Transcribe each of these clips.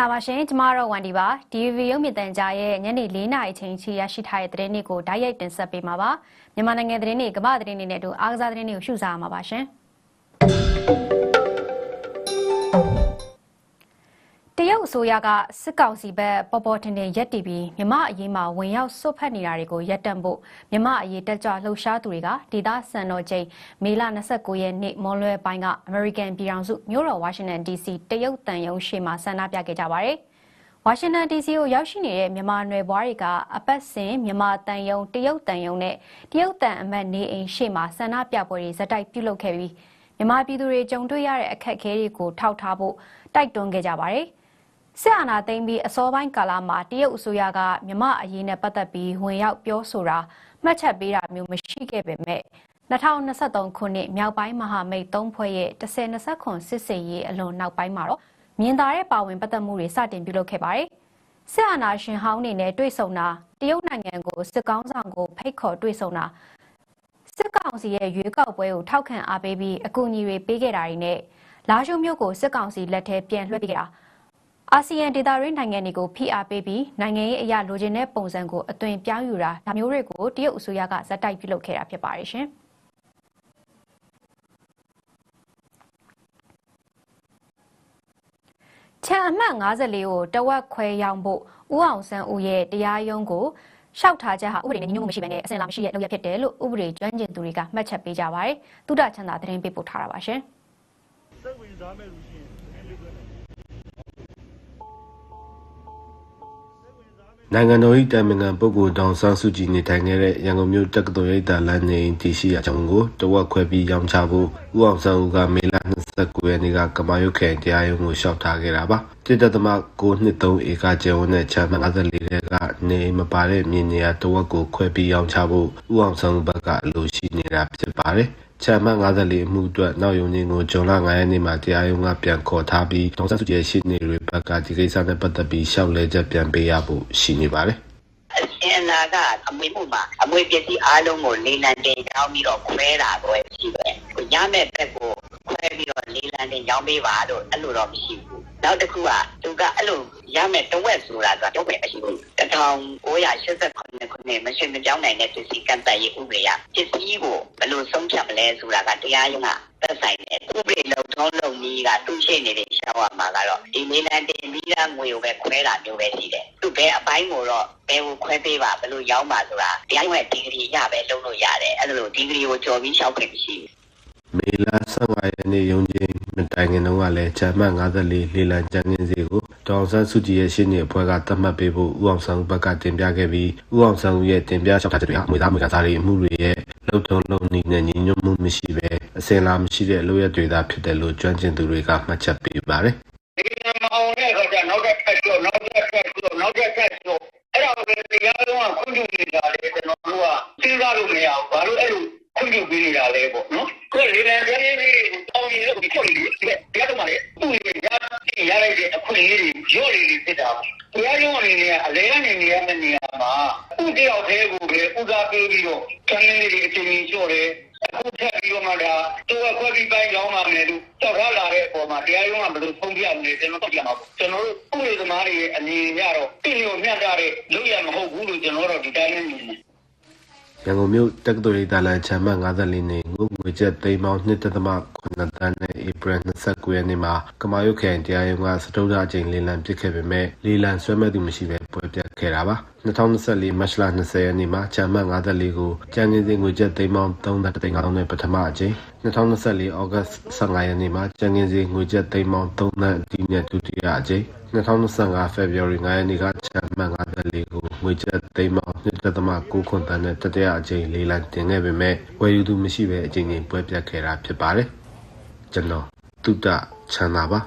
လာပါရှင်ကျမတို့ဝန်ဒီပါ DVB ရုပ်မြင်သံကြားရဲ့ညနေ၄နာရီချိန်ချီရရှိထားတဲ့သတင်းတွေကိုဓာတ်ရိုက်တင်ဆက်ပေးမှာပါမြန်မာနိုင်ငံသတင်းတွေကမ္ဘာသတင်းတွေနဲ့အတူအားကစားသတင်းတွေကိုရှုစားရမှာပါရှင် စိုးရကစစ်ကောင်စီဘက်ပေါ်ပေါ်တင်တင်ရက်တီပြီးမြမအရေးမှာဝင်ရောက်ဆွတ်ဖက်နေတာတွေကိုရပ်တန့်ဖို့မြမအရေးတက်ကြွလှုပ်ရှားသူတွေကဒေသစံတော်ချိန်မေလ29ရက်နေ့မွန်လွယ်ပိုင်းက American ပြည်ထောင်စုမြို့တော် Washington DC တရုတ်တန်ယုံရှေ့မှာဆန္ဒပြခဲ့ကြပါတယ်။ Washington DC ကိုရောက်ရှိနေတဲ့မြန်မာနွယ်ဘွားတွေကအပတ်စဉ်မြန်မာတန်ယုံတရုတ်တန်ယုံနဲ့တရုတ်တန်အမတ်နေအိမ်ရှေ့မှာဆန္ဒပြပွဲတွေဇက်တိုက်ပြုလုပ်ခဲ့ပြီးမြန်မာပြည်သူတွေကြုံတွေ့ရတဲ့အခက်အခဲတွေကိုထောက်ထားဖို့တိုက်တွန်းခဲ့ကြပါတယ်။ စစ်အာဏာသိမ်းပြီးအစောပိုင်းကာလမှာတရုတ်အစိုးရကမြမအရေးနဲ့ပတ်သက်ပြီးဝင်ရောက်ပြောဆိုတာမှတ်ချက်ပေးတာမျိုးမရှိခဲ့ပေမဲ့2023ခုနှစ်မြောက်ပိုင်းမဟာမိတ်၃ဖွဲ့ရဲ့10-20ခွန်စစ်စေးရေးအလွန်နောက်ပိုင်းမှာတော့မြင်သာတဲ့ပါဝင်ပတ်သက်မှုတွေစတင်ပြုလုပ်ခဲ့ပါတယ်။စစ်အာဏာရှင်ဟောင်းနေနဲ့တွေ့ဆုံတာတရုတ်နိုင်ငံကိုစစ်ကောင်းဆောင်ကိုဖိတ်ခေါ်တွေ့ဆုံတာစစ်ကောင်စီရဲ့ရွေးကောက်ပွဲကိုထောက်ခံအားပေးပြီးအကူအညီတွေပေးခဲ့တာတွေနဲ့လာရှုမျိုးကိုစစ်ကောင်စီလက်ထဲပြန်လွှဲပေးခဲ့တာ အာဆီယံဒေသရင်းနိုင်ငံတွေကိုဖိအားပေးပြီးနိုင်ငံရေးအရာလိုချင်တဲ့ပုံစံကိုအသွင်ပြောင်းယူတာဒါမျိုးတွေကိုတရုတ်အစိုးရကဇက်တိုက်ပြုလုပ်ခဲ့တာဖြစ်ပါတယ်ရှင်။ချန်အမှတ်54ကိုတဝက်ခွဲရောင်းဖို့ဦးအောင်ဆန်းဦးရဲ့တရားရုံးကိုရှောက်ထားချက်ဟာဥပဒေနဲ့ညီညွတ်မှုမရှိဘဲနဲ့အစင်လာမရှိတဲ့လုပ်ရဖြစ်တယ်လို့ဥပဒေကျွမ်းကျင်သူတွေကမှတ်ချက်ပေးကြပါရယ်။သုဒချန်သာသတင်းပေးပို့ထားတာပါရှင်။ နိုင်ငံတော်၏တိုင်ပင်ခံပုဂ္ဂိုလ်ဒေါန်ဆန်းစုကြည်နေထိုင်ခဲ့တဲ့ရန်ကုန်မြို့တက္ကသိုလ်ရိပ်သာလမ်းနေတည်ရှိရာကျောင်းကိုတဝက်ခွဲပြီးရောင်းချဖို့ဦးအောင်ဆန်းဦးကမေလ29ရက်နေ့ကကမာရွတ်ခရိုင်တရားရုံးကိုလျှောက်ထားခဲ့တာပါတိတသမ923ဧကကျယ်ဝန်းတဲ့ချမ်းမ54တဲ့ကနေမပါတဲ့မြေနေရာတဝက်ကိုခွဲပြီးရောင်းချဖို့ဦးအောင်ဆန်းဦးဘက်ကအလိုရှိနေတာဖြစ်ပါတယ် ချမ်းမ54အမှုအတွက်နောက်ယုံချင်းကိုဂျွန်လ9ရက်နေ့မှာတရားရုံးကပြန်ခေါ်ထားပြီးဒေါက်တာစုကျဲရှိနေတွေဘက်ကဒီကိစ္စနဲ့ပတ်သက်ပြီးရှောက်လဲချက်ပြန်ပေးရဖို့ရှိနေပါတယ်အရှင်နာကအမွေမှုမှာအမွေပစ္စည်းအားလုံးကိုလေးလံတင်ကြောင်းပြီးတော့ခွဲတာပဲရှိတယ်။ရမယ့်ဘက်ကိုခွဲပြီးတော့လေးလံတင်ကြောင်းပေးပါလို့အဲ့လိုတော့မရှိဘူး။နောက်တစ်ခုကသူကအဲ့လိုရမယ့်တဝက်ဆိုတာကတော့ပဲမရှိဘူး1989ခု နှစ်မရှိမပြောင်းနိုင်တဲ့ပစ္စည်းကန့်သတ်ရေးဥပဒေကပစ္စည်းကိုဘယ်လိုဆုံးဖြတ်မလဲဆိုတာကတရားရုံးကသက်ဆိုင်တဲ့ဥပဒေလုံထုံးလုံနည်းကသူ့ရှိနေတဲ့ရှောက်ရမှာကတော့ဒီနေလန်တင်ပြီးသားငွေကိုပဲခွဲတာမျိုးပဲရှိတယ်သူဘယ်အပိုင်းကိုတော့ဘယ်ကိုခွဲပေးပါဘယ်လိုရောင်းပါဆိုတာတရားရုံးရဲ့ဒီဂရီရပဲလုပ်လို့ရတယ်အဲ့လိုဒီဂရီကိုကြော်ပြီးရှောက်ခွင့်မရှိဘူးမေလ15ရက်နေ့ရုံးချင်း မတိုင်ခင်တုန်းကလည်းဂျမတ်54လေလံကျန်းကင်းစီကိုဒေါအောင်ဆန်းစုကြည်ရဲ့ရှင်းနေအဖွဲ့ကတတ်မှတ်ပေးဖို့ဦးအောင်ဆန်းဘက်ကတင်ပြခဲ့ပြီးဦးအောင်ဆန်းရဲ့တင်ပြလျှောက်ထားချက်တွေဟာမွေသားမွေကစားတွေအမှုတွေရဲ့လုံထုံလုံနည်းနဲ့ညီညွတ်မှုမရှိပဲအစင်လာမရှိတဲ့လိုရတွေသာဖြစ်တယ်လို့ကျွမ်းကျင်သူတွေကမှတ်ချက်ပေးပါတယ်။ဒီမှာအောင်တဲ့အခါကျနောက်တစ်ခါကျော်နောက်တစ်ခါကျော်နောက်တစ်ခါကျော်အဲ့ဒါကိုတရားလုံးကခွင့်ပြုနေတာလေကျွန်တော်တို့ကစဉ်းစားလို့မရဘူး။ဘာလို့အဲ့လိုခွင့်ပြုပေးနေတာလဲပေါ့နော်။ကိုယ်လေလံတဲ့လေးကိုတောင်းရလို့ဒီခွင့်လေးတရားတော်မှာလေသူ့ရဲ့ရရလိုက်တဲ့အခွင့်အရေးတွေရော့လေးတွေဖြစ်တာ။တရားရုံးအနေနဲ့အလဲအနေနဲ့ရမယ့်နေရာမှာဥတယောက်သေးကိုပဲဥစားပေးပြီးတော့ကံလေးတွေအချိန်ကြီးလျှော့တယ်အခုထပ်ပြီးတော့မှဒါသူကခွဲပြီးပိုင်းကြောင်းပါမယ်လို့တောက်ထားလာတဲ့အပေါ်မှာတရားရုံးကဘယ်လိုဆုံးဖြတ်မလဲကျွန်တော်တို့ပြန်ပါဘူးကျွန်တော်တို့ဥပဒေသမားတွေရဲ့အနေရတော့တိလျော်မျှတတဲ့လုပ်ရမဟုတ်ဘူးလို့ကျွန်တော်တို့ဒီတိုင်းနဲ့မြင်တယ်ရန်ကုန် မြို့တက္ကသိုလ်ရိပ်သာလမ်းချမ်းမ54နေငုငွေကျပ်သိန်းပေါင်း2.8တန်းနဲ့ဧပြီ29ရက်နေ့မှာကမာရုတ်ခရိုင်တရားရုံးကစတုဒ္ဓအကြိမ်လေလံပစ်ခဲ့ပေမဲ့လေလံဆွဲမဲ့သူမရှိဘဲပွဲပြတ်ခဲ့တာပါ2024မတ်လ20ရက်နေ့မှာချမ်းမ54ကိုကျန်းကျင်းစင်ငွေကျပ်သိန်းပေါင်း3.3သိန်းအောင်နဲ့ပထမအကြိမ်2024ဩဂတ်15ရက်နေ့မှာကျန်းကျင်းစင်ငွေကျပ်သိန်းပေါင်း3သန်းအတီးနဲ့ဒုတိယအကြိမ် 2025 February 9ရက်နေ့ကချမ်းမှန်54ကိုငွေကျပ်သိန်းပေါင်း1.6ခွန်တန်းနဲ့တတိယအကြိမ်လေးလံတင်ခဲ့ပေမဲ့ဝယ်ယူသူမရှိဘဲအကြိမ်ကြိမ်ပွဲပြတ်ခဲ့တာဖြစ်ပါတယ်ကျွန်တော်တုဒ္ဒချမ်းသာပါ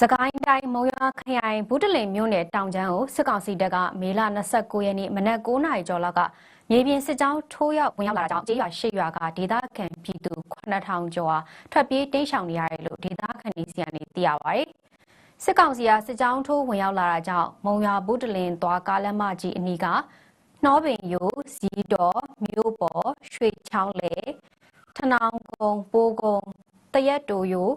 စကိုင်းတိုင်းမုံရွာခရိုင်ဘူးတလင်မြို့နယ်တောင်ကျန်းကိုစစ်ကောင်စီတပ်ကမေလ29ရက်နေ့မနက်9:00နာရီကျော်လောက်က မြေပြင်စစ်ကြောင်းထိုးရောက်ဝင်ရောက်လာတာကြောင့်ကျေးရွာ၈ရွာကဒေသခံပြည်သူ9000ကျော်ဟာထွက်ပြေးတိမ်းရှောင်နေရတယ်လို့ဒေသခံတွေစီကနေသိရပါတယ်။စစ်ကောင်စီကစစ်ကြောင်းထိုးဝင်ရောက်လာတာကြောင့်မုံရွာဘူးတလင်သွားကားလမ်းမကြီးအနီးကနှောပင်ယိုဇီတော်မြို့ပေါ်ရွှေချောင်းလေထနောင်ကုန်းပိုးကုန်းတရက်တိုယို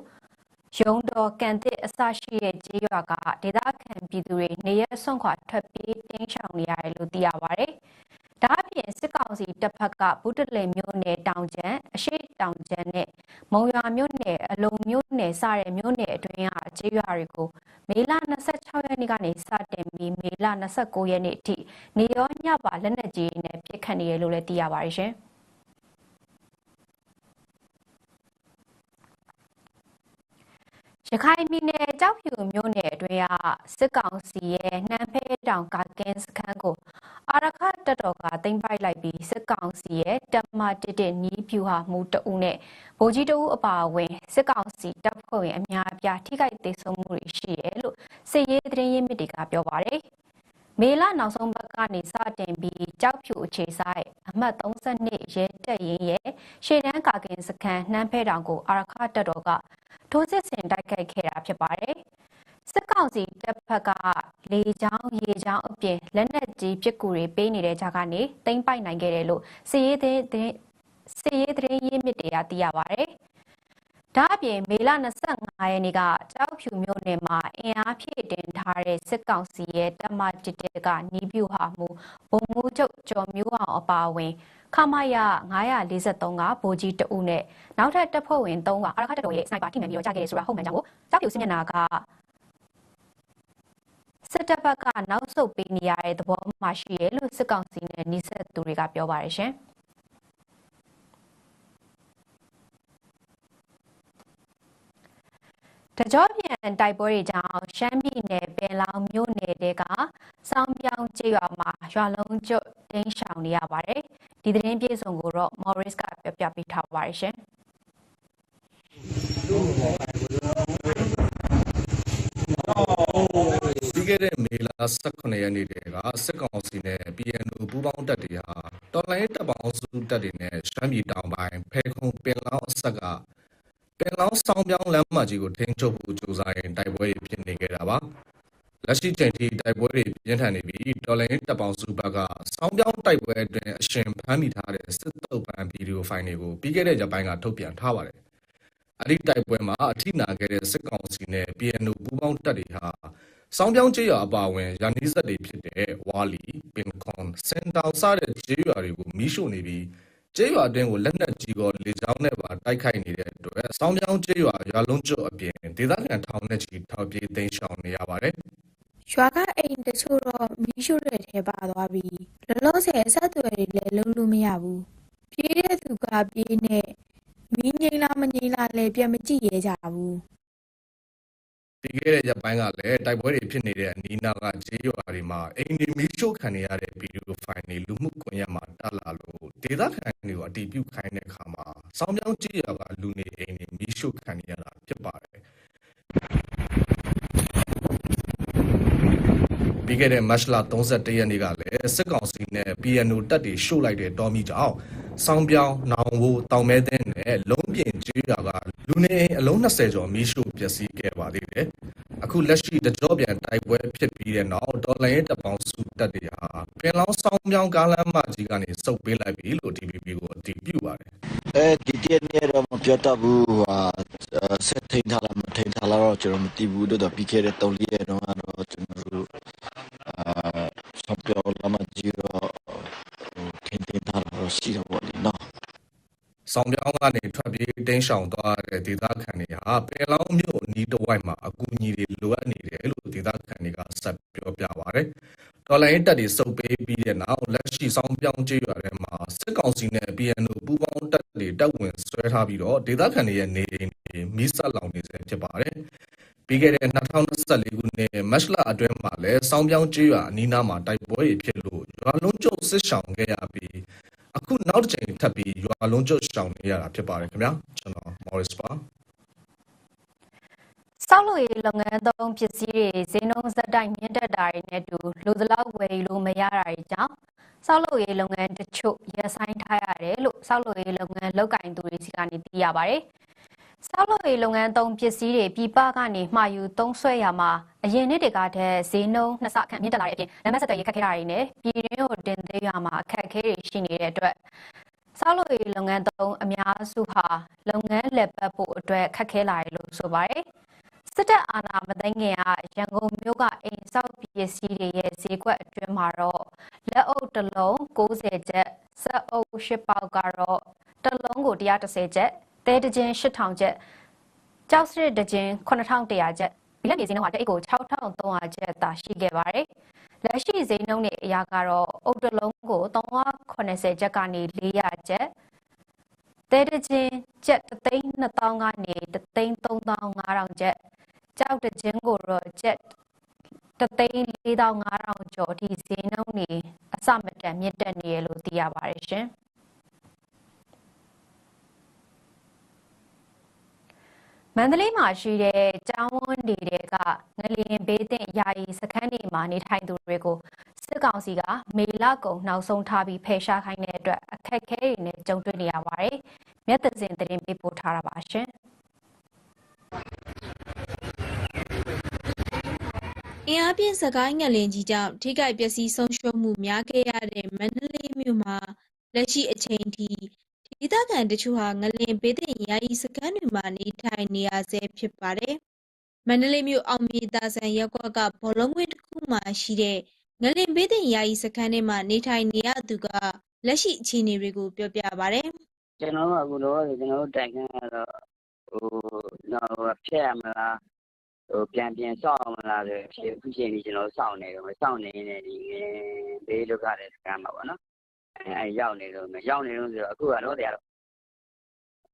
ရုံတော်ကန်တစ်အစရှိတဲ့ကြေးရွာကဒေသခံပြည်သူတွေနေရက်ဆွန့်ခွာထွက်ပြေးတင်းရှောင်နေရတယ်လို့သိရပါဗျ။ ဒါအပြင်စစ်ကောင်စီတပ်ဖက်ကဗုဒ္ဓလေမြို့နယ်တောင်ကျန်းအရှိတောင်ကျန်းနဲ့မုံရွာမြို့နယ်အလုံမြို့နယ်စတဲ့မြို့နယ်အတွင်းကကြေးရွာတွေကိုမေလ26ရက်နေ့ကနေစတင်ပြီးမေလ29ရက်နေ့အထိနေရောညပါလက်နက်ကြီးတွေနဲ့ပစ်ခတ်နေတယ်လို့လည်းသိရပါတယ်ရှင်။ ရခိုင်ပြည်နယ်ကြောက်ဖြူမြို့နယ်အတွင်းကစစ်ကောင်စီရဲ့နှမ်းဖဲတောင်ကကင်းစခန်းကိုအာရခတပ်တော်ကတင်ပိုက်လိုက်ပြီးစစ်ကောင်စီရဲ့တမတစ်တစ်နီးဖြူဟာမူတအုပ်နဲ့ဗိုလ်ကြီးတအုပ်အပါအဝင်စစ်ကောင်စီတပ်ဖွဲ့ဝင်အများအပြားထိခိုက်ဒေဆုံးမှုတွေရှိတယ်လို့စစ်ရေးသတင်းရင်းမြစ်တွေကပြောပါတယ်။ မေလနောက်ဆုံးဘက်ကနေစတင်ပြီးကြောက်ဖြူအခြေဆိုင်အမှတ်32ရဲတပ်ရင်းရဲ့ရှေ့တန်းကာကင်စခန်းနှမ်းဖဲတောင်ကိုအာရခတပ်တော်ကထိုးစစ်ဆင်တိုက်ခိုက်ခဲ့တာဖြစ်ပါတယ်။စစ်ကောင်စီတပ်ဖက်ကလေကြောင်းရေကြောင်းအပြင်လက်နက်ကြီးပစ်ကူတွေပေးနေတဲ့ကြားကနေတိမ့်ပိုက်နိုင်ခဲ့တယ်လို့စစ်ရေးသတင်းစစ်ရေးသတင်းရင်းမြစ်တွေကသိရပါတယ်။ ဒါအပြင်မေလ25ရက်နေ့ကကြောက်ဖြူမြို့နယ်မှာအင်အားဖြည့်တင်ထားတဲ့စစ်ကောင်စီရဲ့တပ်မတစ်တက်ကနီးပြူဟာမှုဘုံမှုချုပ်ကျော်မျိုးအောင်အပါအဝင်ခမရ943ကဗိုလ်ကြီးတအုပ်နဲ့နောက်ထပ်တပ်ဖွဲ့ဝင်3ကအာရခတပ်တော်ရဲ့စနိုက်ပါထိမှန်ပြီးတော့ကြာခဲ့တယ်ဆိုတာဟုတ်မှန်ကြောင်းကိုကြောက်ဖြူစစ်မျက်နှာကစစ်တပ်ဘက်ကနောက်ဆုတ်ပေးနေရတဲ့သဘောမှရှိရလို့စစ်ကောင်စီနဲ့နှိစက်သူတွေကပြောပါတယ်ရှင်။ တကြောပြန်တိုက်ပွဲတွေကြောင့်ရှမ်းပြည်နယ်ပင်လောင်မြို့နယ်တဲကစောင်းပြောင်းကျေးရွာမှာရွာလုံးကျွတ်တင်းရှောင်နေရပါတယ်။ဒီသတင်းပြေဆုံးကိုတော့ Morris ကပြပြပေးထားပါတယ်ရှင်။ဒီကနေ့မေလ18ရက်နေ့တည်းကစစ်ကောင်စီနဲ့ PNO ပူးပေါင်းတပ်တွေဟာတော်လိုင်းတပ်ပေါင်းစုတပ်တွေနဲ့ရှမ်းပြည်တောင်ပိုင်းဖဲခုံပင်လောင်းအဆက်က ပင်လောင်းဆောင်ပြောင်းလမ်းမကြီးကိုထိန်းချုပ်ဖို့ကြိုးစားရင်တိုက်ပွဲတွေဖြစ်နေကြတာပါလက်ရှိချိန်ထိတိုက်ပွဲတွေပြင်းထန်နေပြီးတော်လိုင်းတပ်ပေါင်းစုဘက်ကဆောင်ပြောင်းတိုက်ပွဲအတွင်းအရှင်ဖမ်းမိထားတဲ့စစ်တုပ်ပန်ဗီဒီယိုဖိုင်တွေကိုပြီးခဲ့တဲ့ရက်ပိုင်းကထုတ်ပြန်ထားပါတယ်အဲ့ဒီတိုက်ပွဲမှာအထိနာခဲ့တဲ့စစ်ကောင်စီနဲ့ PNO ပူးပေါင်းတပ်တွေဟာစောင်းပြောင်းကျေးရွာအပါအဝင်ရာနီးစက်တွေဖြစ်တဲ့ဝါလီပင်ခွန်စင်တောင်စတဲ့ကျေးရွာတွေကိုမီးရှို့နေပြီး ကျေးရွာအတွင်းကိုလက်နက်ကြီးကောလေကြောင်းနဲ့ပါတိုက်ခိုက်နေတဲ့အတွက်စောင်းပြောင်းကျေးရွာရွာလုံးကျွတ်အပြင်ဒေသခံထောင်နဲ့ချီထောက်ပြေးသိမ်းရှောင်နေရပါတယ်။ရွာကအိမ်တချို့တော့မီးရှို့တဲ့ထဲပါသွားပြီလောလောဆယ်အဆက်အသွယ်တွေလည်းလုံးလို့မရဘူးပြေးတဲ့သူကပြေးနေမီးငိမ့်လားမငိမ့်လားလည်းပြန်မကြည့်ရကြဘူး ပြီးခဲ့တဲ့ရက်ပိုင်းကလည်းတိုက်ပွဲတွေဖြစ်နေတဲ့အနီးနားကဂျေးရွာတွေမှာအိမ်တွေမီးရှို့ခံနေရတဲ့ဗီဒီယိုဖိုင်တွေလူမှုကွန်ရက်မှာတက်လာလို့ဒေသခံတွေကိုအတီးပြုတ်ခိုင်းတဲ့အခါမှာစောင်းပြောင်းဂျေးရွာကလူနေအိမ်တွေမီးရှို့ခံနေရတာဖြစ်ပါတယ်ပြီးခဲ့တဲ့မတ်လ31ရက်နေ့ကလည်းစစ်ကောင်စီနဲ့ PNO တပ်တွေရှို့လိုက်တဲ့တော်မီကြောင့်စောင်းပြောင်းနောင်ဝိုးတောင်မဲတဲ့နဲ့လုံးပြင်ကျွေးရွာကလူနေအိမ်အလုံး20ကျော်မီးရှို့ ပျက်စီးခဲ့ပါသေးတယ်။အခုလက်ရှိတကြောပြန်တိုက်ပွဲဖြစ်ပြီးတဲ့နောက်ဒေါ်လာရဲ့တပ်ပေါင်းစုတပ်တွေဟာပင်လောင်းစောင်းပြောင်းကားလမ်းမကြီးကနေစုပ်ပေးလိုက်ပြီလို့ DPP ကိုအတည်ပြုပါတယ်အဲဒီတည်းနေတော့မပြောတတ်ဘူးဟာဆက်ထိန်ထားလားမထိန်ထားလားတော့ကျွန်တော်မသိဘူးတော့ပြီးခဲ့တဲ့3ရက်တော့တော့ကျွန်တော်တို့အာဆော့ပြောလာမကြီးတော့ထိန်ထိန်ထားတော့ရှိတော့ ပေါ့လေနော်။စောင်းပြောင်းကနေထွက်ပြေးတင်းရှောင်သွားတဲ့ဒေသခံတွေဟာပင်လောင်းမြို့အနီးတစ်ဝိုက်မှာအကူအညီတွေလိုအပ်နေတယ်လို့ဒေသခံတွေကဆက်ပြောပြပါတယ်။ဒေါ်လာရေးတက်တွေစုပ်ပေးပြီးတဲ့နောက်လက်ရှိစောင်းပြောင်းကျေးရွာထဲမှာစစ်ကောင်စီနဲ့ PNO ပူးပေါင်းတပ်တွေတပ်ဝင်ဆွဲထားပြီးတော့ဒေသခံတွေရဲ့နေအိမ်တွေမီးဆက်လောင်နေစေဖြစ်ပါတယ်။ပြီးခဲ့တဲ့2024ခုနှစ်မတ်လအတွင်းမှာလည်းစောင်းပြောင်းကျေးရွာအနီးနားမှာတိုက်ပွဲတွေဖြစ်လို့ရွာလုံးကျုပ်စစ်ဆောင်ခဲ့ရပြီး အခုနောက်တစ်ချိန်ထပ်ပြီးရွာလုံးကျုပ်ရှောင်နေရတာဖြစ်ပါတယ်ခင်ဗျာကျွန်တော် Morris ပါဆောက်လုပ်ရေးလုပ်ငန်းသုံးပစ္စည်းတွေဈေးနှုန်းဇက်တိုက်မြင့်တက်တာတွေနဲ့အတူလူသလောက်ဝယ်ယူလို့မရတာတွေကြောင့်ဆောက်လုပ်ရေးလုပ်ငန်းတချို့ရပ်ဆိုင်းထားရတယ်လို့ဆောက်လုပ်ရေးလုပ်ငန်းလုပ်ကင်သူတွေစီကနေသိရပါတယ်။ ဆောက်လုပ်ရေးလုပ်ငန်းသုံးပစ္စည်းတွေပြည်ပကနေမှာယူသုံးဆွဲရမှာအရင်နှစ်တွေကတည်းဈေးနှုန်းနှစ်ဆခန့်မြင့်တက်လာတဲ့အပြင်လမ်းမဆက်သွယ်ရေးခက်ခဲတာတွေနဲ့ပြည်တွင်းကိုတင်သွင်းရမှာအခက်အခဲတွေရှိနေတဲ့အတွက်ဆောက်ဆောက်လုပ်ရေးလုပ်ငန်းသုံးအများစုဟာလုပ်ငန်းလည်ပတ်ဖို့အတွက်ခက်ခဲလာတယ်လို့ဆိုပါတယ်။စစ်တပ်အာဏာမသိမ်းခင်ကရန်ကုန်မြို့ကအိမ်ဆောက်ပစ္စည်းတွေရဲ့ဈေးကွက်အတွင်းမှာတော့လက်အုပ်တစ်လုံး90ကျပ်စက်အုပ်10ပေါက်ကတော့တစ်လုံးကို130ကျပ် တဲတချင်း8000ကျပ်ကြောက်စရစ်တချင်း9100ကျပ်ဒီလက်မြေဈေးနှုန်းကတစ်အိတ်ကို6300ကျပ်သာရှိခဲ့ပါတယ်။လက်ရှိဈေးနှုန်းတွေအရာကတော့အုပ်တစ်လုံးကို380ကျပ်ကနေ400ကျပ်တဲတချင်းကျပ်3,200ကနေ3,3500ကျပ်ကြောက်တချင်းကိုတော့ကျပ်3,4500ကျော်ဒီဈေးနှုန်းတွေအစမတန်မြင့်တက်နေရလို့သိရပါတယ်ရှင်။ မန္တလေးမှာရှိတဲ့ကျောင်းဝန်းတွေကငလျင်ဘေးသင့်ယာယီစခန်းတွေမှာနေထိုင်သူတွေကိုစစ်ကောင်စီကမေလကုံနောက်ဆုံးထားပြီးဖယ်ရှားခိုင်းတဲ့အတွက်အခက်အခဲတွေနဲ့ကြုံတွေ့နေရပါတယ်။မြတ်သစင်သတင်းပေးပို့ထားတာပါရှင်။အင်အားပြင်းစကိုင်းငလင်ကြီးကြောင့်ထိခိုက်ပျက်စီးဆုံးရှုံးမှုများခဲ့ရတဲ့မန္တလေးမြို့မှာလက်ရှိအချိန်ထိ ဒေသခံတချို့ဟာငလင်ဘေးသင့်ယာယီစခန်းတွေမှာနေထိုင်နေရဆဲဖြစ်ပါတယ်။မန္တလေးမြို့အောင်မြေသာဆန်ရပ်ကွက်ကဘောလုံးကွင်းတစ်ခုမှာရှိတဲ့ငလင်ဘေးသင့်ယာယီစခန်းထဲမှာနေထိုင်နေရသူကလက်ရှိအခြေအနေတွေကိုပြောပြပါဗျ။ကျွန်တော်တို့အခုတော့ကျွန်တော်တို့တိုင်ခန်းကတော့ဟိုတော့ဖျက်ရမလားဟိုပြန်ပြန်ဆောက်အောင်မလားဆိုဖြစ်ခုချိန်ကြီးကျွန်တော်စောင့်နေတော့စောင့်နေနေဒီဘေးလုခတဲ့စကန်မှာပေါ့နော် အဲအဲရောက်နေတော့ရောက်နေတော့ဆိုတော့အခုကတော့တရားတော့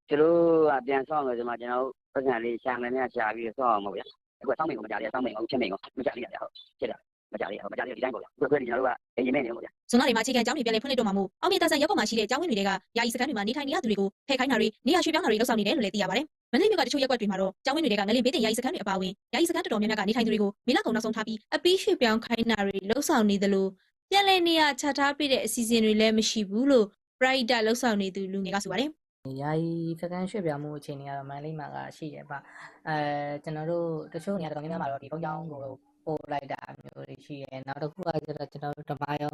ကျွန်တော်ကပြန်ဆောက်မယ်ဆိုမှကျွန်တော်ပတ်စံလေးရှာမယ်များရှာပြီးဆောက်အောင်ပေါ့ဗျာအခုစောင့်မိန်ကိုမကြရစောင့်မိန်ကိုချက်မိန်ကိုမကြရရဟုတ်ဖြစ်တာမကြရဟုတ်မကြရဒီတိုင်းပေါ့ဗျာအခုခွဲဒီကျွန်တော်တို့ကအိမ်မဲနေပေါ့ဗျာဇွန်လတွေမှာအခြေခံကျောင်းတွေပြန်လည်ဖွင့်လှစ်တော့မှာမို့အောင်မြေတာဆန်ရပ်ကွက်မှာရှိတဲ့ကျောင်းဝင်းတွေကယာယီစခန်းတွေမှာနေထိုင်နေရသူတွေကိုဖယ်ခိုင်းတာတွေနေရာရွှေ့ပြောင်းတာတွေလုပ်ဆောင်နေတယ်လို့လည်းသိရပါတယ်။မန္တလေးမြို့ကတချို့ရပ်ကွက်တွေမှာတော့ကျောင်းဝင်းတွေကငလင်ဘေးတင်ယာယီစခန်းတွေအပါအဝင်ယာယီစခန်းတော်တော်များများကနေထိုင်သူတွေကိုမေလကုံနောက်ဆုံးထားပြီးအပီးရွှေ့ပြောင်းခိုင်းတာတွေလှုပ်ဆောင်နေသလို ပြန်လည်နေရာချထားပေးတဲ့အစီအစဉ်တွေလည်းမရှိဘူးလို့ပရိုက်တာလှုပ်ဆောင်နေသူလူငယ်ကဆိုပါတယ်ယာယီစကန်ရွှေ့ပြောင်းမှုအခြေအနေကတော့မန္တလေးမှာကရှိတယ်ဗျအဲကျွန်တော်တို့တချို့နေရာတော်တော်များများမှာတော့ဒီဘုံကြောင်းကိုပို့လိုက်တာမျိုးတွေရှိတယ်နောက်တစ်ခုကကျတော့ကျွန်တော်တို့ဓမ္မယော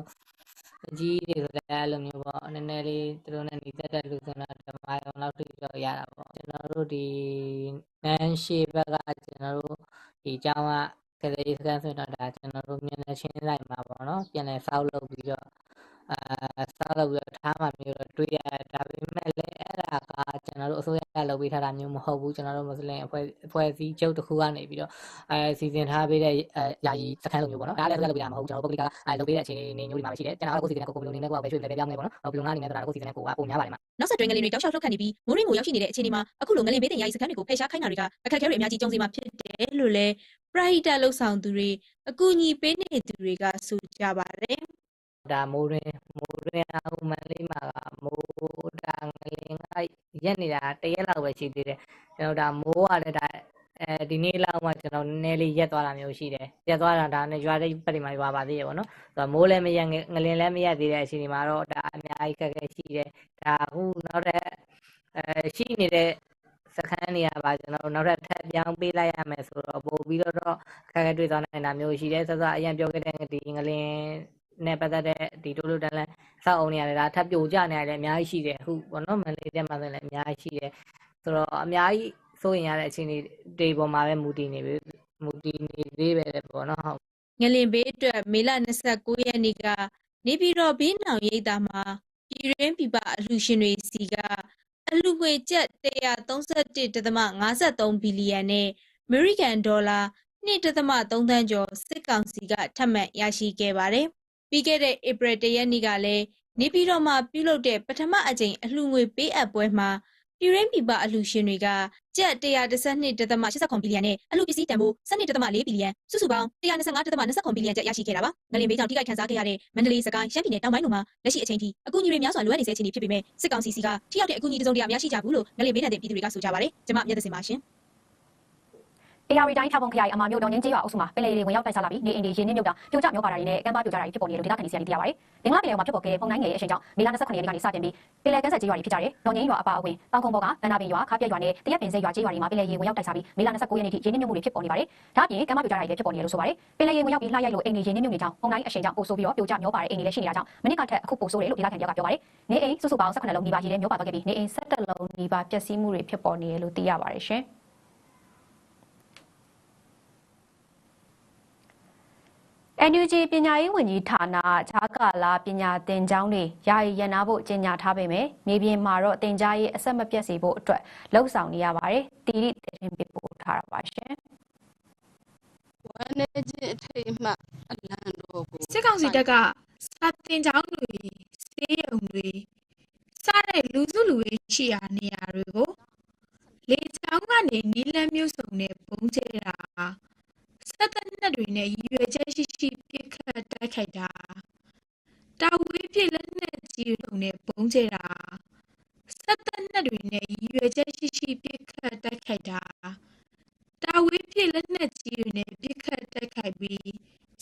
အကြီးတွေဆိုလည်းအဲ့လိုမျိုးပေါ့နည်းနည်းလေးသူတို့နဲ့ညီသက်တဲ့လူဆိုတော့ဓမ္မယောလောက်တိတော့ရတာပေါ့ကျွန်တော်တို့ဒီနန်းရှိဘက်ကကျွန်တော်တို့ဒီကျောင်းက ကလေးစကန်ဆိုတော့ဒါကျွန်တော်တို့မျက်နှာချင်းလိုက်မှာပေါ့နော်ပြန်လည်ဆောက်လုပ်ပြီးတော့အာစားလို့ပြီးတော့ထားမှမျိုးတော့တွေ့ရတယ်ဒါပေမဲ့လည်းအဲ့ဒါကကျွန်တော်တို့အစိုးရကလုပ်ပေးထားတာမျိုးမဟုတ်ဘူးကျွန်တော်တို့မွတ်စလင်အဖွဲ့အဖွဲ့အစည်းချုပ်တစ်ခုကနေပြီးတော့အဲစီစဉ်ထားပေးတဲ့အဲယာယီစခန်းလိုမျိုးပေါ့နော်ဒါလည်းလုပ်ပေးတာမဟုတ်ကျွန်တော်တို့ပုဂ္ဂလိကအဲလုပ်ပေးတဲ့အခြေအနေမျိုးတွေမှာရှိတယ်ကျွန်တော်တို့ကိုစီစဉ်တဲ့ကိုကိုဘလိုနေနဲ့ကိုကပဲရွှေ့တယ်ပဲပြောင်းနေပေါ့နော်ဘလိုငါအနေနဲ့တော့ဒါကိုစီစဉ်တဲ့ကိုကပုံများပါတယ်မှာ။နောက်ဆက်တွဲငလင်တွေတောက်လျှောက်ထုတ်ခတ်နေပြီးမိုးရင်းကိုရောက်ရှိနေတဲ့အခြေအနေမှာအခုလိုငလင်ဘေးတင်ယာယီစခန်းတွေကိုဖယ်ရှားခိုင်းတာတွေကအခက်အခဲတွေအများကြီးကြုံစီမှာဖြစ်တယ်တယ်လို့လည်း ပရိုက်တာလှုပ်ဆောင်သူတွေအကူအညီပေးနေသူတွေကဆိုကြပါတယ်ဒါမိုးရင်းမိုးရင်းအခုမန္တလေးမှာကမိုးဒါငလင်ကရက်နေတာတရက်လောက်ပဲရှိသေးတယ်ကျွန်တော်ဒါမိုးကလည်းဒါအဲဒီနေ့လောက်မှကျွန်တော်နည်းနည်းလေးရက်သွားတာမျိုးရှိတယ်ရက်သွားတာဒါနဲ့ရွာတဲ့ပတ်တွေမှာရွာပါသေးရပေါ့နော်ဆိုတော့မိုးလည်းမရက်ငငလင်လည်းမရက်သေးတဲ့အချိန်ဒီမှာတော့ဒါအများကြီးခက်ခဲရှိတယ်ဒါအခုနောက်တဲ့အဲရှိနေတဲ့ စခန်းနေရပါကျွန်တော်တို့နောက်ထပ်ထပ်ပြောင်းပေးလိုက်ရမယ်ဆိုတော့ပို့ပြီးတော့တော့ခက်ခဲတွေ့သွားနိုင်တာမျိုးရှိတယ်ဆိုတော့အရင်ပြောခဲ့တဲ့ဒီငလင်နဲ့ပတ်သက်တဲ့ဒီတိုးတိုးတန်းလန်းစောက်အောင်နေရတယ်ဒါထပ်ပြိုကျနေရတယ်အများကြီးရှိတယ်အခုပေါ့နော်မန္တလေးတက်မှာဆိုရင်လည်းအများကြီးရှိတယ်ဆိုတော့အများကြီးစိုးရင်ရတဲ့အခြေအနေတွေပေါ်မှာပဲမူတည်နေပြီမူတည်နေသေးပဲပေါ့နော်ဟုတ်ငလင်ဘေးအတွက်မေလ29ရက်နေ့ကနေပြည်တော်ဘေးနောင်ရိပ်သာမှာပြည်ရင်းပြပအလှူရှင်တွေစီက အလှူငွေကျပ်131.53ဘီလီယံနဲ့အမေရိကန်ဒေါ်လာ1.3သန်းကျော်စစ်ကောင်စီကထပ်မံရရှိခဲ့ပါတယ်။ပြီးခဲ့တဲ့ဧပြီ၁ရက်နေ့ကလည်းနေပြည်တော်မှာပြုလုပ်တဲ့ပထမအကြိမ်အလှူငွေပေးအပ်ပွဲမှာပြည်ရင်းပြပအလှူရှင်တွေက ကျပ်112.89ဘီလီယံနဲ့အလှူပစ္စည်းတန်ဖိုး12.4ဘီလီယံစုစုပေါင်း125.29ဘီလီယံကျပ်ရရှိခဲ့တာပါ။ငလင်ဘေးကြောင့်ထိခိုက်ခံစားခဲ့ရတဲ့မန္တလေးစကိုင်းရှမ်းပြည်နယ်တောင်ပိုင်းတို့မှာလက်ရှိအချိန်ထိအကူအညီတွေများစွာလိုအပ်နေဆဲအခြေအနေဖြစ်ပေမဲ့စစ်ကောင်စီစီကထိရောက်တဲ့အကူအညီတစုံတရာမရရှိကြဘူးလို့ငလင်ဘေးနယ်တဲ့ပြည်သူတွေကဆိုကြပါတယ်။ကျွန်မမျက်သစင်ပါရှင်။ AR တိုင်းဖြာပုံခရိုင်အမာမြို့တော်ငင်းကျေးရွာအုပ်စုမှာပင်လယ်တွေဝင်ရောက်တိုက်စားလာပြီးနေအိမ်တွေရင်းနှီးမြုပ်တာပြိုကျမျောပါတာတွေနဲ့ကမ်းပါပြိုကျတာတွေဖြစ်ပေါ်နေတယ်လို့ဒေသခံတွေစီကနေသိရပါတယ်။မင်္ဂလာပင်လယ်မှာဖြစ်ပေါ်ခဲ့တဲ့ပုံတိုင်းငယ်ရဲ့အချိန်ကြောင့်မေလ29ရက်နေ့ကနေစတင်ပြီးပင်လယ်ကမ်းဆက်ကျေးရွာတွေဖြစ်ကြတဲ့တော်ငင်းရွာအပါအဝင်တောင်ကုန်းဘောကဗန္နာပင်ရွာခါပြက်ရွာနဲ့တရက်ပင်စိတ်ရွာကျေးရွာတွေမှာပင်လယ်ရေဝင်ရောက်တိုက်စားပြီးမေလ29ရက်နေ့ထိရင်းနှီးမြုပ်မှုတွေဖြစ်ပေါ်နေပါတယ်။ဒါ့အပြင်ကမ်းပါပြိုကျတာတွေလည်းဖြစ်ပေါ်နေတယ်လို့ဆိုပါတယ်။ပင်လယ်ရေဝင်ရောက်ပြီးလှရိုက်လို့အိမ်တွေရင်းနှီးမြုပ်နေကြောင်းပုံတိုင်းအချိန်ကြောင့်ပိုဆိုးပြီးတော့ပြိုကျမျောပါတဲ့အိမ်တွေလည်းရှိနေတာကြောင့်မနစ်ကထက်အခုပိုဆိုးတယ်လို့ဒေသခံတွေကပြောပါတယ်။နေအိမ်စုစုပေါင်း18လုံးနီးပါးရေထဲမျောပါသွားခဲ့ပြီးနေအိမ်17လုံးနီးပါးပျက်စီးမှုတွေဖြစ်ပေါ်နေတယ်လို့သိရပါတယ်ရှင်။ NUG ပညာရေးဝန်ကြီးဌာနခြားကာလပညာသင်ကျောင်းတွေယာယီရန်နာဖို့ကြေညာထားပေမဲ့မြေပြင်မှာတော့သင်ကြားရေးအဆက်မပြတ်စေဖို့အတွက်လှုံ့ဆော်နေရပါတယ်။တီရီတင်တင်ပေးပို့ထားတာပါရှင်ဝမ်းနေခြင်းအထိတ်မှအလံတော်ကိုစစ်ကောင်စီတပ်ကစာတင်ကျောင်းတွေစေးရုံတွေစတဲ့လူစုလူဝေးရှိရာနေရာတွေကိုလေကျောင်းကနေနီလန်းမျိုးစုံနဲ့ပုံကျဲတာ စက်သက်နဲ့တွေနဲ့ရည်ရွယ်ချက်ရှိရှိပြစ်ခတ်တိုက်ခိုက်တာတာဝေးပြစ်လက်နဲ့ကြီးတုံနဲ့ပုံကျဲတာစက်သက်နဲ့တွေနဲ့ရည်ရွယ်ချက်ရှိရှိပြစ်ခတ်တိုက်ခိုက်တာတာဝေးပြစ်လက်နဲ့ကြီးတွေနဲ့ပြစ်ခတ်တိုက်ခိုက်ပြီး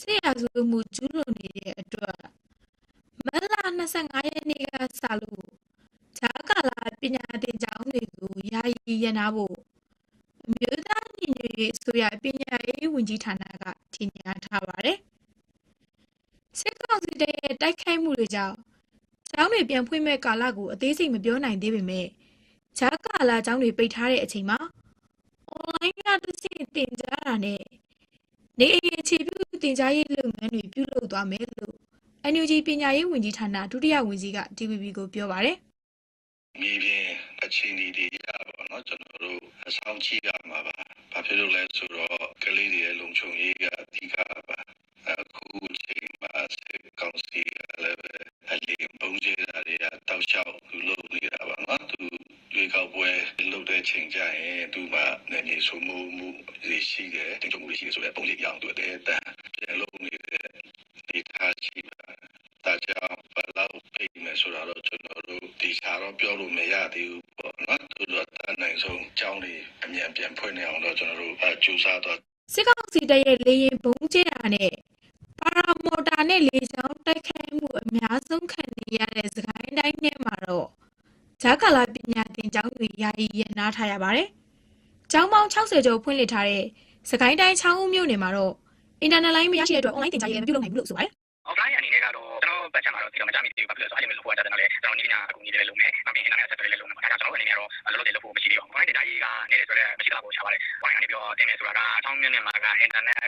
ဆရာစုမှုကျူးလွန်နေတဲ့အတွက်မလ25ရက်နေ့ကစလို့ဂျာကာလာပညာသင်ကျောင်းတွေကိုယာယီရန်နာဖို့အမျိုးသားညီညွတ်ရေးအစိုးရပညာရေး ဝန်ကြီးဌာနကကြေညာထားပါတယ်။စစ်ကောင်စီတပ်ရဲ့တိုက်ခိုက်မှုတွေကြောင့်ကျောင်းတွေပြန်ဖွင့်မဲ့ကာလကိုအသေးစိတ်မပြောနိုင်သေးပေမဲ့ဂျာကာလာကျောင်းတွေပိတ်ထားတဲ့အချိန်မှာ online ကတစ်ဆင့်တင်ကြားတာနဲ့နေအိမ်အခြေပြုတင်ကြားရေးလုပ်ငန်းတွေပြုလုပ်သွားမယ်လို့ NUG ပညာရေးဝန်ကြီးဌာနဒုတိယဝန်ကြီးက DVB ကိုပြောပါတယ်မြေပြင်အခြေအနေတွေရပါတော့ကျွန်တော်တို့အဆောင်ကြည့်ရမှာပါ။ ဘာဖြစ်လို့လဲဆိုတော့ကလေးတွေရဲ့လုံခြုံရေးကအဓိကပါ။အခုချိန်မှာစစ်ကောင်စီကလည်းပဲအလင်းပုံကျတာတွေကတောက်လျှောက်သူလုပ်နေတာပါနော်။သူရွေးကောက်ပွဲလုပ်တဲ့ချိန်ကျရင်သူမှနေနေဆိုမှုမှုတွေရှိတယ်တင်ကြမှုတွေရှိတယ်ဆိုတော့ပုံလေးရအောင်သူတဲ့တန်ပြန်လုပ်နေတဲ့ဒီထားရှိပါဒါကြောင့်ဘယ်လောက်ပြင်မယ်ဆိုတာတော့ကျွန်တော်တို့ဒီခါတော့ပြောလို့မရသေးဘူးပေါ့နော်သူတို့တန်းနိုင်ဆုံးအကြောင်းတွေအမြန်ပြန်ဖွင့်နေအောင်တော့ကျွန်တော်တို့အကြိုးစားတော့ စစ်ကောင်စီတပ်ရဲ့လေရင်ဘုံကျတာနဲ့ပါရာမော်တာနဲ့လေကြောင်းတိုက်ခိုက်မှုအများဆုံးခံနေရတဲ့စကိုင်းတိုင်းထဲမှာတော့ဂျာကာလာပညာသင်ကျောင်းတွေ ယာယီရန်နာထားရပါတယ်။ကျောင်းပေါင်း60ကျော်ဖွင့်လှစ်ထားတဲ့စကိုင်းတိုင်းချောင်းဦးမြို့နယ်မှာတော့အင်တာနက်လိုင်းမရရှိတဲ့အတွက် online သင်ကြားရေးလည်းမပြုလုပ်နိုင်ဘူးလို့ဆိုပါတယ်အောက်တိုင်းအနေနဲ့ကတော့ကျွန်တော် ပတ်ချင်မှာတော့ဒီတော့မကြမ်းမီသေးဘူးဘာဖြစ်လဲဆိုတော့အဲ့ဒီလိုလုပ်ဖို့ကြတဲ့တော့လေကျွန်တော်နီးနာအကူအညီတွေလည်းလုပ်မယ်နောက်ပြီးအင်တာနက်ဆက်သွယ်ရေးလည်းလုပ်မယ်အဲ့ဒါကျွန်တော်အနေနဲ့ကတော့လောလောဆယ်လုပ်ဖို့မရှိသေးပါဘူး။ဘာတင်ကြရေးကနေတယ်ဆိုတော့မရှိတာကိုရှားပါတယ်။ဘာကနေပြောတင်မယ်ဆိုတာကအချောင်းမြင့်နဲ့မှာကအင်တာနက်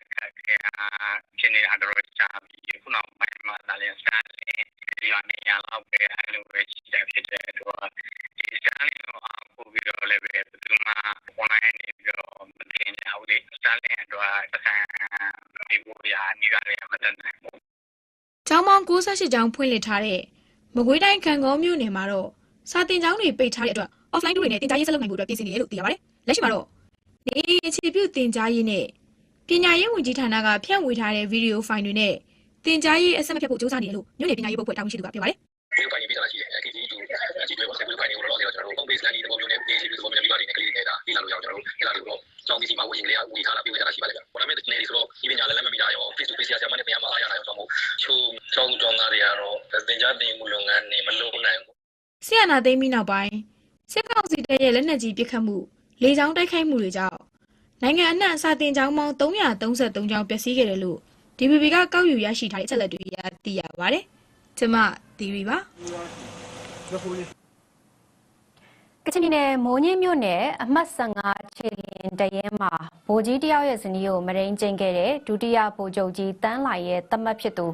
ဖြစ်နေတာတော့ရှားပြီးခုနောက်ပိုင်းမှာလည်းစတာလင်းဒီကနေရလောက်ပဲအဲ့လိုပဲရှိတယ်ဖြစ်တဲ့တော့ဒီစတာလင်းကိုအခုပြီးတော့လည်းပဲဘယ်သူမှ online နေပြီးတော့မတင်ကြဘူးလေစတာလင်းတော့ပတ်စံဒီကိုရနေရတယ်မတန်ဘူး။ ကျောင်းပေါင်း68ကျောင်းဖွင့်လှစ်ထားတဲ့မကွေးတိုင်းကံကောမြို့နယ်မှာတော့စာတင်ကျောင်းတွေပိတ်ထားတဲ့အတွက် offline တွေနဲ့တင်ကြားရေးဆက်လုပ်နိုင်ဖို့အတွက်ပြင်ဆင်နေတယ်လို့သိရပါတယ်။လက်ရှိမှာတော့နေအခြေပြုတင်ကြားရေးနဲ့ပညာရေးဝန်ကြီးဌာနကဖြန့်ဝေထားတဲ့ဗီဒီယိုဖိုင်တွေနဲ့တင်ကြားရေးအဆက်မပြတ်ဖို့စ조사နေတယ်လို့မြို့နယ်ပညာရေးဘုတ်ဖွဲ့တာဝန်ရှိသူကပြောပါတယ်ဒီလိုပိုင်းပြီးတာရှိတယ်။ KG တူကြီးတွေပေါ့ဆက်ပြီးပိုင်းကိုတော့ကျွန်တော်တို့ home base လမ်းဒီပုံမျိုးနဲ့ page တွေပုံမျိုးလေးပါနေကလေးနေတာဒီလာလို့ရအောင်ကျွန်တော်တို့ဒီလာလို့တော့ ကျောင်းပစ္စည်းမှာဝင်လေရဝင်ထားတာပြုကြတာရှိပါလေ။ဘာလို့လဲဒီနေ့ဆိုတော့ဒီပညာလည်းလက်မမီတာရော face to face ဆရာမနဲ့တရားမအားရတာရောဆိုတော့ချိုးကျောင်းကျောင်းသားတွေကတော့သင်ကြားသင်မှုလုပ်ငန်းနေမလုပ်နိုင်ဘူး။ဆီယနာသိမ်းပြီးနောက်ပိုင်းစစ်ကောင်စီတပ်ရဲ့လက်နက်ကြီးပစ်ခတ်မှုလေကြောင်းတိုက်ခိုက်မှုတွေကြောင့်နိုင်ငံအနှံ့စာတင်ကျောင်းပေါင်း333ကျောင်းပျက်စီးခဲ့တယ်လို့ DBB ကကောက်ယူရရှိထားတဲ့အချက်အလက်တွေအရသိရပါတယ်။ကျွန်မဒီရီပါ ကချင်ပြည်နယ်မိုးညင်းမြို့နယ်အမှတ်15ခြေလင်တရဲမှာဗိုလ်ကြီးတယောက်ရဲ့ဇနီးကိုမရိန်ကျင်ခဲ့တဲ့ဒုတိယဗိုလ်ချုပ်ကြီးတန်းလိုက်ရဲ့တမတ်ဖြစ်သူ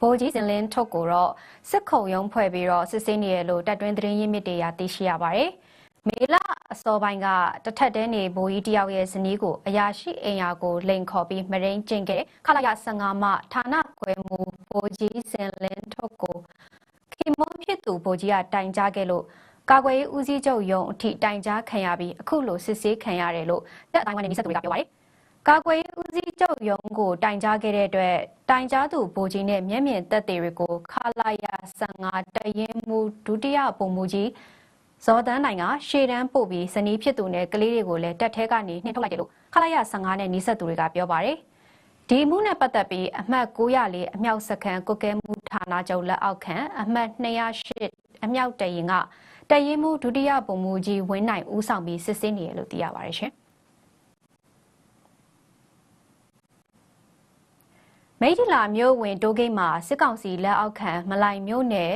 ဗိုလ်ကြီးစင်လင်းထုတ်ကိုတော့စစ်ခုံရုံးဖွဲ့ပြီးတော့စစ်ဆေးနေရလို့တပ်တွင်းသတင်းရင်းမြစ်တွေရသိရှိရပါတယ်။မေလအစောပိုင်းကတထက်တဲနေဗိုလ်ကြီးတယောက်ရဲ့ဇနီးကိုအရာရှိအိမ်ယာကိုလိန်ခေါ်ပြီးမရိန်ကျင်ခဲ့တဲ့ခလာရ15မှဌာနကွယ်မှုဗိုလ်ကြီးစင်လင်းထုတ်ကိုခင်မွန်ဖြစ်သူဗိုလ်ကြီးကတိုင်ကြားခဲ့လို့ ကာကွယ်ရေးဦးစီးချုပ်ယုံအထိတိုင်ကြားခံရပြီးအခုလိုစစ်ဆေးခံရတယ်လို့တပ်အတိုင်းဝိုင်းနဲ့မိဆက်သူတွေကပြောပါတယ်။ကာကွယ်ရေးဦးစီးချုပ်ယုံကိုတိုင်ကြားခဲ့တဲ့အတွက်တိုင်ကြားသူဗိုလ်ကြီးနဲ့မျက်မြင်သက်သေတွေကိုခလာရ15တရင်မူဒုတိယဗိုလ်မှူးကြီးဇော်တန်းနိုင်ကရှေ့တန်းပို့ပြီးဇနီးဖြစ်သူနဲ့ကလေးတွေကိုလည်းတက်ထဲကနေနှင်ထုတ်လိုက်တယ်လို့ခလာရ15နဲ့နီးစပ်သူတွေကပြောပါတယ်။ဒီမှုနဲ့ပတ်သက်ပြီးအမှတ်904အမြောက်စခန်းကုတ်ကဲမှုဌာနချုပ်လက်အောက်ခံအမှတ်208အမြောက်တရင်က တရင်မှုဒုတိယဗိုလ်မှူးကြီးဝင်းနိုင်ဦးဆောင်ပြီးစစ်ဆေးနေတယ်လို့သိရပါတယ်ရှင်။မိထီလာမြို့ဝင်တိုးဂိတ်မှာစစ်ကောင်စီလက်အောက်ခံမလိုက်မြို့နယ်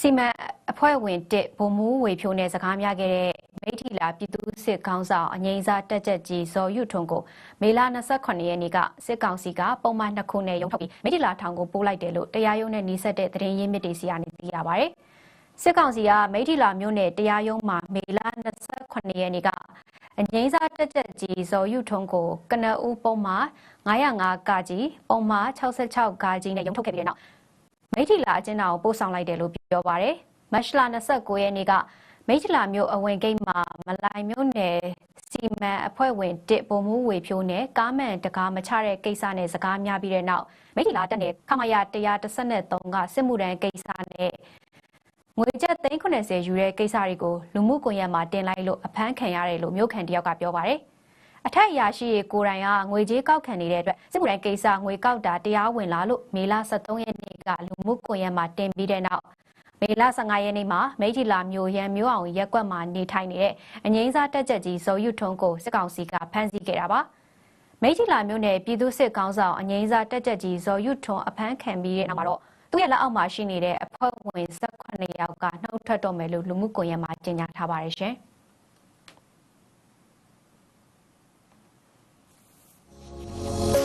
စီမံအဖွဲ့ဝင်တစ်ဗိုလ်မှူးဝေဖြိုးနဲ့စကားများခဲ့တဲ့မိထီလာပြည်သူစစ်ခေါင်းဆောင်အငိမ့်စားတက်ချက်ကြီးဇော်ယုထွန်းကိုမေလ28ရက်နေ့ကစစ်ကောင်စီကပုံမှန်နှစ်ခုနဲ့ရုံထုတ်ပြီးမိထီလာထောင်ကိုပို့လိုက်တယ်လို့တရားရုံးနဲ့နှိစက်တဲ့သတင်းရင်းမြစ်တွေစီကနေသိရပါဗျ။ စစ်ကောင်စီကမိထီလာမြို့နယ်တရားရုံးမှာမေလ28ရက်နေ့ကအငိမ့်စားတက်ချက်ကြီးဇော်ယုထွန်းကိုကနအူးပုံမှာ905ကကြီးပုံမှာ66ကကြီးနဲ့ရုံထုတ်ခဲ့ပြီးတဲ့နောက်မိထီလာအကျဉ်းတော်ကိုပို့ဆောင်လိုက်တယ်လို့ပြောပါရယ်မတ်လ29ရက်နေ့ကမိထီလာမြို့အဝင်ဂိတ်မှာမလိုင်မြို့နယ်စီမံအဖွဲ့ဝင်တစ်ပုံမှုဝေဖြိုးနဲ့ကားမှန်တကားမချတဲ့ကိစ္စနဲ့စကားများပြီးတဲ့နောက်မိထီလာတက်နယ်ခမရ133ကစစ်မှုထမ်းကိစ္စနဲ့ ငွေကျပ်390ယူတဲ့ကိစ္စတွေကိုလူမှုကွန်ရက်မှာတင်လိုက်လို့အဖမ်းခံရတယ်လို့မြို့ခံတယောက်ကပြောပါတယ်အထက်အရာရှိကိုယ်တိုင်ကငွေကြေးကောက်ခံနေတဲ့အတွက်စစ်မှုထမ်းကိစ္စငွေကောက်တာတရားဝင်လာလို့မေလ23ရက်နေ့ကလူမှုကွန်ရက်မှာတင်ပြီးတဲ့နောက်မေလ15ရက်နေ့မှာမိထီလာမျိုးရန်မျိုးအောင်ရက်ကွက်မှာနေထိုင်နေတဲ့အငိမ့်စားတက်ချက်ကြီးဇော်ယုထွန်းကိုစစ်ကောင်စီကဖမ်းဆီးခဲ့တာပါမိထီလာမျိုးနယ်ပြည်သူစစ်ကောင်းဆောင်အငိမ့်စားတက်ချက်ကြီးဇော်ယုထွန်းအဖမ်းခံပြီးတဲ့နောက်မှာတော့ သူ့ရဲ့လက်အောက်မှာရှိနေတဲ့အဖွဲ့ဝင်18ယောက်ကနှုတ်ထွက်တော့မယ်လို့လူမှုကွန်ရက်မှာကြေညာထားပါတယ်ရှင်။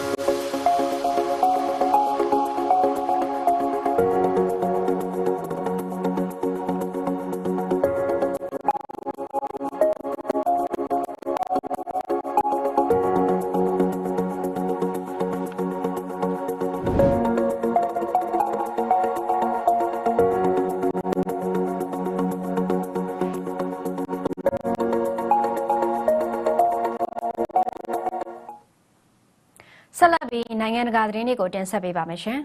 နိုင်ငံတကာသတင်းတွေကိုတင်ဆက်ပေးပါမယ်ရှင်။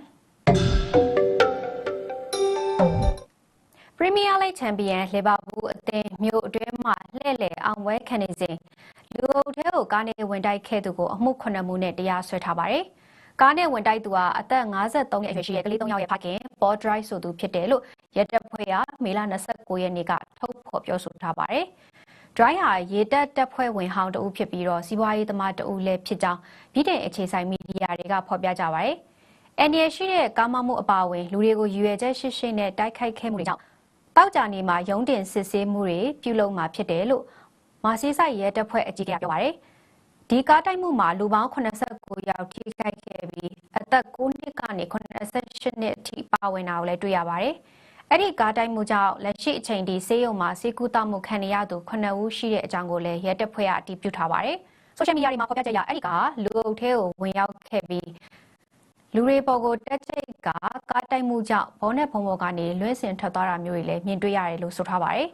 ပရီးမီးယားလိဂ်ချန်ပီယံလီဗာပူးအသင်းမြို့အတွင်းမှာလှည့်လည်အောင်ပွဲခံနေစဉ်လူအုပ်ထဲကိုကားနဲ့ဝင်တိုက်ခဲ့သူကိုအမှု9မှုနဲ့တရားစွဲထားပါတယ်။ကားနဲ့ဝင်တိုက်သူဟာအသက်53နှစ်အရွယ်ရှိတဲ့ကလေး3ယောက်ရဲ့ဖခင်ပေါ်ဒရိုက်ဆိုသူဖြစ်တယ်လို့ရဲတပ်ဖွဲ့ကမေလ29ရက်နေ့ကထုတ်ဖော်ပြောဆိုထားပါတယ်။ dry ဟာရေတက်တက်ဖွဲ့ဝင်ဟောင်းတဦးဖြစ်ပြီးတော့စီးပွားရေးသမားတဦးလည်းဖြစ်ကြောင်းပြည်ထောင်အခြေဆိုင်မီဒီယာတွေကဖော်ပြကြပါတယ်။ NL ရှိတဲ့ကားမမှုအပါအဝင်လူတွေကိုရွေချက်ရှိရှိနဲ့တိုက်ခိုက်ခဲ့မှုတွေကြောင့်တောက်ကြနေမှာရုံးတင်စစ်ဆေးမှုတွေပြုလုပ်မှာဖြစ်တယ်လို့မာစီဆိုင်ရဲတပ်ဖွဲ့အကြီးအကဲပြောပါတယ်။ဒီကားတိုက်မှုမှာလူပေါင်း89ယောက်ထိခိုက်ခဲ့ပြီးအသက်9နှစ်ကနေ88နှစ်အထိပါဝင်တာကိုလည်းတွေ့ရပါတယ်။ အဲ့ဒီကားတိုက်မှုကြောင့်လက်ရှိအချိန်ထိဆေးရုံမှာဆေးကုသမှုခံနေရသူ9ဦးရှိတဲ့အကြောင်းကိုလည်းရဲတပ်ဖွဲ့ကအတည်ပြုထားပါတယ်။ဆိုရှယ်မီဒီယာတွေမှာဖော်ပြချက်အရအဲ့ဒီကလူအုပ်ထဲကိုဝင်ရောက်ခဲ့ပြီးလူတွေပေါ်ကိုတက်ချိတ်ကကားတိုက်မှုကြောင့်ဘောနဲ့ဘုံဘောကနေလွှဲစင်ထွက်သွားတာမျိုးတွေလည်းမြင်တွေ့ရတယ်လို့ဆိုထားပါတယ်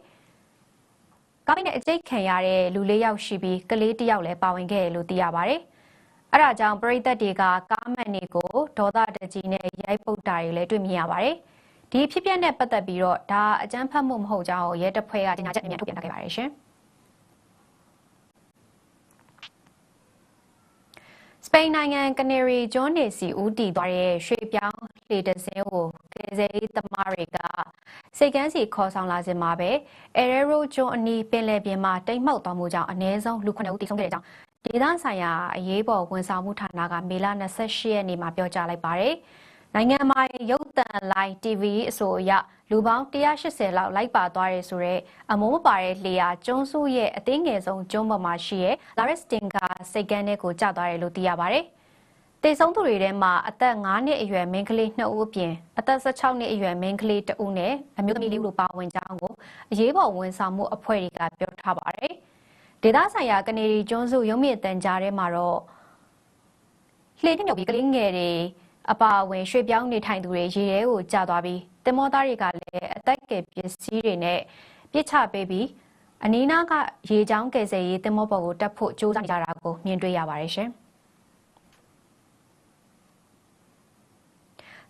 ။ကားနဲ့အကျိတ်ခံရတဲ့လူလေးယောက်ရှိပြီးကလေးတစ်ယောက်လည်းပါဝင်ခဲ့တယ်လို့သိရပါတယ်။အဲ့ဒါကြောင့်ပရိသတ်တွေကကားမှန်တွေကိုဒေါသတကြီးနဲ့ရိုက်ပုတ်တာတွေလည်းတွေ့မြင်ရပါတယ်။ ဒီဖြစ်ပျက်နဲ့ပတ်သက်ပြီးတော့ဒါအကြမ်းဖက်မှုမဟုတ်ကြောင်းရဲတပ်ဖွဲ့ကကြေညာချက်အမြန်ထုတ်ပြန်ထားခဲ့ပါတယ်ရှင်စပိန်နိုင်ငံကနေရီကျွန်းနေစီဦးတည်သွားတဲ့ရွှေပြောင်းလေတစင်းကိုကယ်ဆယ်ရေးသမားတွေကစိတ်ကန်းစီခေါ်ဆောင်လာစဉ်မှာပဲအဲရဲရိုကျွန်းအနီးပင်လယ်ပြင်မှာတိမ်မှောက်သွားမှုကြောင့်အ ਨੇ ဆုံးလူ9ဦးသေဆုံးခဲ့တဲ့အကြောင်းဒေသဆိုင်ရာအရေးပေါ်ဝန်ဆောင်မှုဌာနကမေလ28ရက်နေ့မှာပြောကြားလိုက်ပါတယ်။ နိုင်ငံမှာရုပ်သံလိုင်း TV အဆိုအရလူပေါင်း180လောက်လိုက်ပါသွားရဲဆိုတော့အမိုးမပါတဲ့လေယာကျွန်းစုရဲ့အသေးငယ်ဆုံးကျွန်းပေါ်မှာရှိရဲ့ Laris Tinga စိတ်ကန်းထဲကိုကျသွားတယ်လို့သိရပါဗျ။တေဆုံးသူတွေထဲမှာအသက်9နှစ်အရွယ်မိန်းကလေး2ဦးအပြင်အသက်16နှစ်အရွယ်မိန်းကလေး2ဦးနဲ့အမျိုးသမီးလေးတို့ပါဝင်ကြောင်းကိုအရေးပေါ်ဝန်ဆောင်မှုအဖွဲ့တွေကပြောထားပါတယ်။ဒေသဆိုင်ရာကနေဒီကျွန်းစုရုံးမြင့်တန်ကြားထဲမှာတော့လှေနှမြုပ်ပြီးကလေးငယ်တွေ အပါအဝင်ရွှေ့ပြောင်းနေထိုင်သူတွေရေရဲကိုကျသွားပြီးတင်မောသားတွေကလည်းအသက်ကယ်ပစ္စည်းတွေနဲ့ပြစ်ချပေးပြီးအနီးနားကရေချောင်းကယ်ဆယ်ရေးတင်မောပေါ်ကိုတက်ဖို့ကြိုးစားနေကြတာကိုမြင်တွေ့ရပါတယ်ရှင်။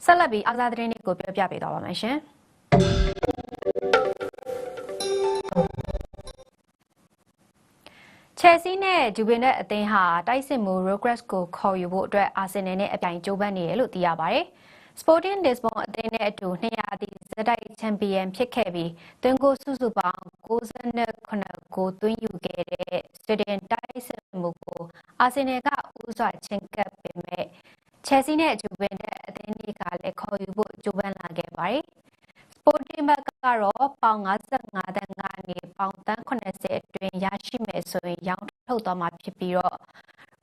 ဆက်လက်ပြီးအားကစားသတင်းတွေကိုပြောပြပေးသွားပါမယ်ရှင်။ ချယ်ဆီနဲ့ဂျူဗင်နဲ့အသင်းဟာတိုက်စစ်မှု Progress ကိုခေါ်ယူဖို့အတွက်အာဆင်နယ်နဲ့အပြိုင်ကြိုးပမ်းနေတယ်လို့သိရပါတယ်။ Sporting Lisbon အသင်းနဲ့အတူ200တီဇက်တိုက်ချန်ပီယံဖြစ်ခဲ့ပြီးသွင်းကိုစုစုပေါင်း69ကိုသွင်းယူခဲ့တဲ့ Sweden တိုက်စစ်မှုကိုအာဆင်နယ်ကဦးစွာချင်းကပ်ပေမဲ့ချယ်ဆီနဲ့ဂျူဗင်တဲ့အသင်းတွေကလည်းခေါ်ယူဖို့ကြိုးပမ်းလာခဲ့ပါတယ်။ Sporting ဘက်ကတော့ပေါင်55တန်းကနေပေါင်တန်း80အတွင်းရရှိမယ် ဆိုရင်ရောင်းထုတ်သွားမှာဖြစ်ပြီးတော့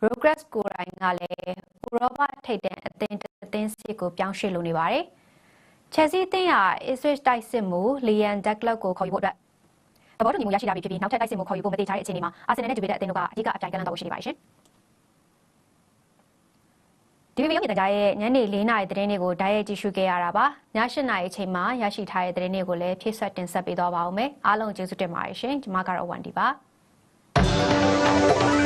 Progress ကိုယ်တိုင်ကလည်းဥရောပထိပ်တန်းအသင်းအသင်းစီကိုပြောင်းရွှေ့လိုနေပါတယ်။ Chelsea အသင်းဟာ Ipswich တိုက်စစ်မှု Liam Delap ကိုခေါ်ယူဖို့အတွက်သဘောတူညီမှုရရှိလာပြီဖြစ်ပြီးနောက်ထပ်တိုက်စစ်မှုခေါ်ယူဖို့မသေးချာတဲ့အခြေအနေမှာအာဆင်နယ်နဲ့ဂျူဗီလက်အသင်းတို့ကအဓိကအကြိုင်ကမ်းလှမ်းတော့ရှိနေပါတယ်ရှင်။ DVB ရုပ်မြင်သံကြားရဲ့ညနေ4နာရီသတင်းတွေကိုဓာတ်ရိုက်ကြည့်ရှုခဲ့ရတာပါ။ည8နာရီအချိန်မှာရရှိထားတဲ့သတင်းတွေကိုလည်းဖြည့်ဆွတ်တင်ဆက်ပေးသွားပါဦးမယ်။အားလုံးကျေးဇူးတင်ပါတယ်ရှင်။ကျွန်မကတော့ဝန်ဒီပါ။ Música